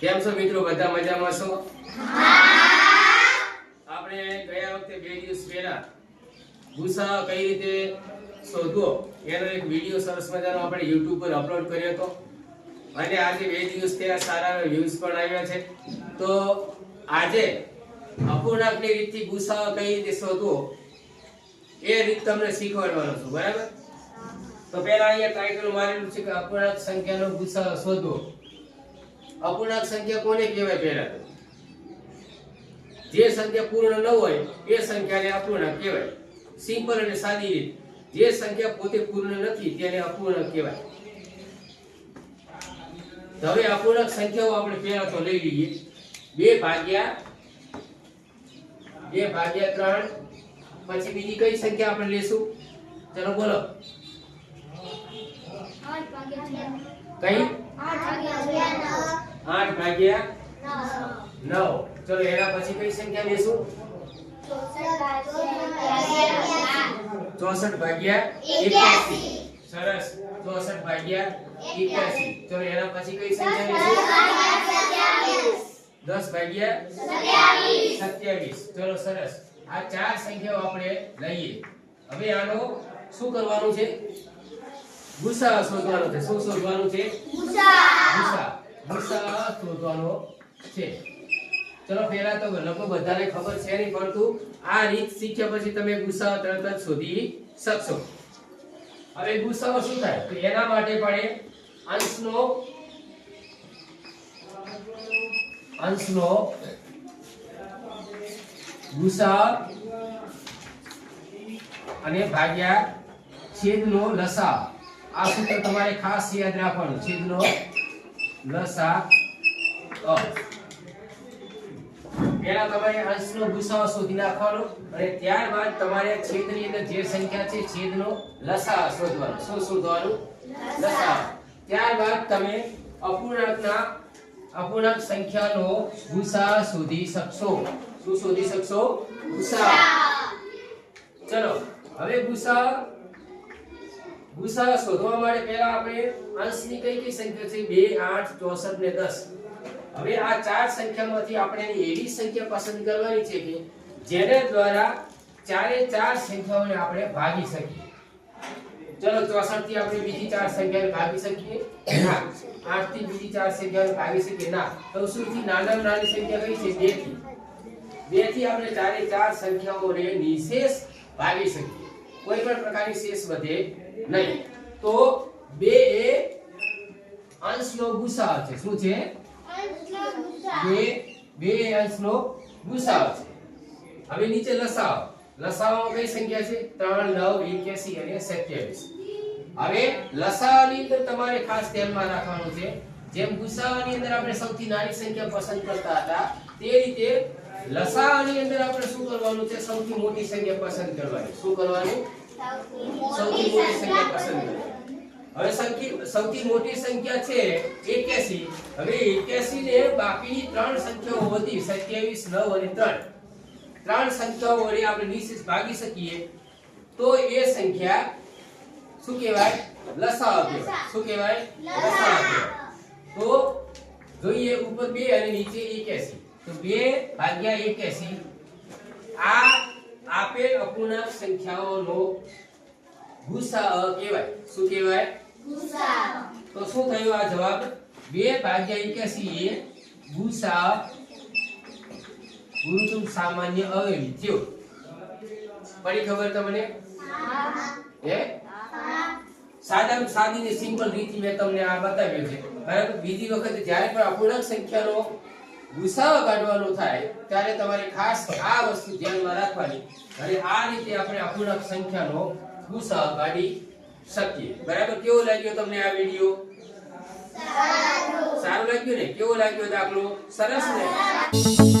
કેમ છો મિત્રો? બધા મજામાં છો? આપણે ગયા વખતે બે દિવસ પહેલા ગુસ્સા કઈ રીતે શોધવો? એનો એક વીડિયો સરસ મજાનો આપણે YouTube પર અપલોડ કર્યો હતો. અને આજે બે દિવસ થયા સારા વ્યૂઝ પણ આવ્યા છે. તો આજે અપૂર્ણાંકની રીતથી ગુસ્સા કઈ રીતે શોધવો? એ રીત તમને શીખવાડવાનો છું બરાબર? તો પહેલા અહીંયા ટાઇટલ મારેલું છે કે અપૂર્ણાંક સંખ્યાનો ગુસ્સા શોધવો. અપૂર્ણાંક સંખ્યા કોને કહેવાય પહેલા તો? જે સંખ્યા પૂર્ણ ન હોય, એ સંખ્યાને અપૂર્ણાંક કહેવાય. સિમ્પલ અને સાદી રીત. જે સંખ્યા પોતે પૂર્ણ નથી, તેને અપૂર્ણાંક કહેવાય. હવે અપૂર્ણાંક સંખ્યાઓ આપણે પહેલા તો લઈ લઈએ. બે ભાગ્યા બે ભાગ્યા ત્રણ, પછી બીજી કઈ સંખ્યા આપણે લેશું? ચલો બોલો. કઈ? આઠ ભાગ્યા નવ. ચલો, એના પછી કઈ સંખ્યા લેશું? ચોસઠ ભાગ્યા એક્યાસી. સરસ. ચોસઠ ભાગ્યા એક્યાસી. ચલો, એના પછી કઈ સંખ્યા લેશું? દસ ભાગ્યા સત્યાવીસ. ચલો, સરસ. આ ચાર સંખ્યાઓ આપણે લઈએ. હવે આનો શું કરવાનું છે? ગુસા શોધવાનો છે. શું શોધવાનું છે? ગુસા ગુસા શોધવાનો છે. ચલો પહેલા તો લગભગ બધાને ખબર છે નહીં પરંતુ આ રીત શીખ્યા પછી તમે ગુસા તરત જ શોધી શકશો. હવે ગુસાઓ શું થાય? તો એના માટે પડે અંશનો અંશનો ગુસા અને ભાગ્યા છેદનો લસા આ સૂત્ર તમારે ખાસ યાદ રાખવાનું. છેદનો લસા, અ. પહેલા તમારે અંશનો ગુસાઅ શોધી નાખવાનો અને ત્યારબાદ તમારે છેદની અંદર જે સંખ્યા છે, છેદનો લસા શોધવાનો. શું શોધવાનું? લસા. ત્યારબાદ તમે અપૂર્ણાંકના, અપૂર્ણાંક સંખ્યાનો ગુસા શોધી શકશો. શું શોધી શકશો? ગુસા ચલો, હવે ગુસા ગુસા શોધવા માટે પહેલા આપણે અંશની કઈ કઈ સંખ્યા છે? 2 8 64 ને 10 હવે આ ચાર સંખ્યામાંથી આપણે એવી સંખ્યા પસંદ કરવાની છે કે જેને દ્વારા ચારે ચાર સંખ્યાઓને આપણે ભાગી શકીએ. ચલો 64 થી આપણે બીજી ચાર સંખ્યાને ભાગી શકીએ. ના 8 થી બીજી ચાર સંખ્યાને ભાગી શકીએ. ના, તો સૌથી નાનામાં નાની સંખ્યા કઈ છે? 2 થી 2 થી આપણે ચારે ચાર સંખ્યાઓને નિશેષ ભાગી શકીએ. કોઈ પણ પ્રકારની શેષ વધે નહીં. તો બે એ અંશનો ગુસાઅ છે. શું છે? બે બે એ અંશનો ગુસાઅ છે. હવે નીચે લસાઅ. લસાઅમાં કઈ સંખ્યા છે? 3 9 81 અને 27 હવે લસાઅની અંદર તમારે ખાસ ધ્યાનમાં રાખવાનું છે. જેમ ગુસાઅની અંદર આપણે સૌથી નાની સંખ્યા પસંદ કરતા હતા, તે રીતે લસાઅની અંદર આપણે શું કરવાનું છે? સૌથી મોટી સંખ્યા પસંદ કરવાની. શું કરવાનું? સૌથી મોટી સંખ્યા પસંદ કરવાની. હવે સૌથી મોટી સંખ્યા છે 81 હવે 81 ને બાકીની ત્રણ સંખ્યાઓ હતી 27 9 અને 3 ત્રણ સંખ્યાઓ વડે આપણે નિશેષ ભાગી શકીએ. તો એ સંખ્યા શું કહેવાય? લસાઅ કહેવાય. શું કહેવાય? લસાઅ તો જોઈએ ઉપર 2 અને નીચે 81 તો 2 ભાગ્યા 81 આ આપેલ અપૂર્ણાંક સંખ્યાઓનો ગુસાઅ કહેવાય. શું કહેવાય? તો શું થયો આ જવાબ? 2 ભાગ્યા 81 એ ગુસા ગુરુતુમ સામાન્ય અવયવી. થયો. પડી ખબર તમને? હે. સાદા સાદી ને સિમ્પલ રીતથી મેં તમને આ બતાવ્યું છે. બરાબર? બીજી વખત જ્યારે પણ અપૂર્ણાંક સંખ્યાનો ગુસાઅ કાઢવાનો થાય ત્યારે તમારે ખાસ આ વસ્તુ ધ્યાનમાં રાખવાની. અને આ રીતે આપણે અપૂર્ણાંક સંખ્યાનો ગુસાઅ કાઢી શકીએ. બરાબર કેવો લાગ્યો તમને આ વિડિયો? સારું. લાગ્યું ને? કેવો લાગ્યો દાખલો? સરસ ને?